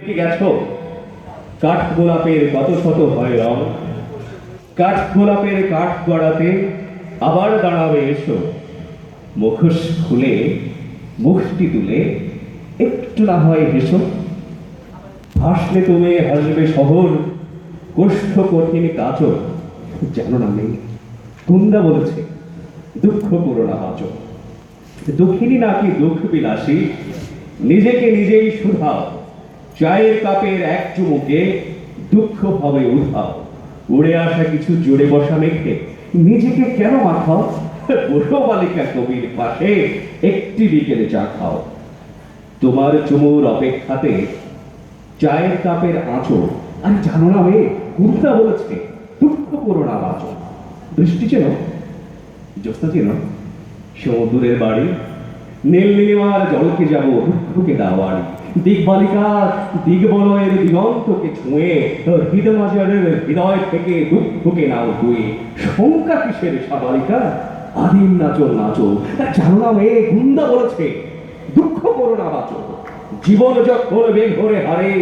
গেছো কাঠ গোলাপের কত শত হয় রং? কাঠ গোলাপের কাঠ গড়াতে আবার দাঁড়াবে এসো। মুখোশ খুলে, মুখটি তুলে, একটু না হয় হেসো। হাসলে তুমি হাসবে শহর কোষ্ঠ কঠিন কাচর জানো না নেই কুন্দা বলেছে, দুঃখ করো না দুঃখিনী নাকি দুঃখ বিলাসী, নিজেকে নিজেই শুধাও। চায়ের কাপের এক চুমুকে দুঃখ হবে উধাও। উড়ে আসা কিছু জোরে বসা মেঘে, নিজেকে কেন মাখাও? বসো বালিকা কবির পাশে একটি বিকেলে চা খাও। তোমার চুমুর অপেক্ষাতে চায়ের কাপের আঁচড় আরে জানো না মেয়ে কুর্তা বলেছে, দুঃখ করো না বাঁচো। দৃষ্টি চেন? জ্যোৎস্না চেন? সমুদ্রের বাড়ি নীলিমার জলকে যাব দুঃখকে দাওয়ারি দিক বালিকা দিক বলয়ের দিগন্তকে ছুঁয়ে হৃদমাজারের হৃদয় থেকে দুঃখকে নাও ধুয়ে শঙ্কা কিসের সাবালিকা আদিম নাচো নাচো জানো মেয়ে গুন্দা বলেছে, দুঃখ করো না বাঁচো জীবন যখন বেগ ধরে হারে,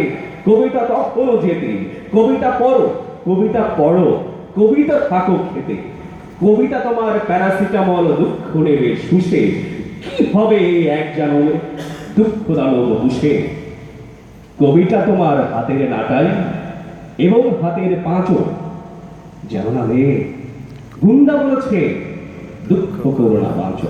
কবিতা তখন যেতে। কবিতা পড়ো কবিতা পড়ো, কবিতা থাকো খেতে। কবিতা তোমার প্যারাসিটামল দুঃখ নেবে শুষে। কি হবে এক জানো দুঃখ দানব হুসে কবিতা তোমার হাতের নাটাই এবং হাতের পাঁচও যেন না রে গুন্ডা বলেছে, দুঃখ করোনা বাঁচো।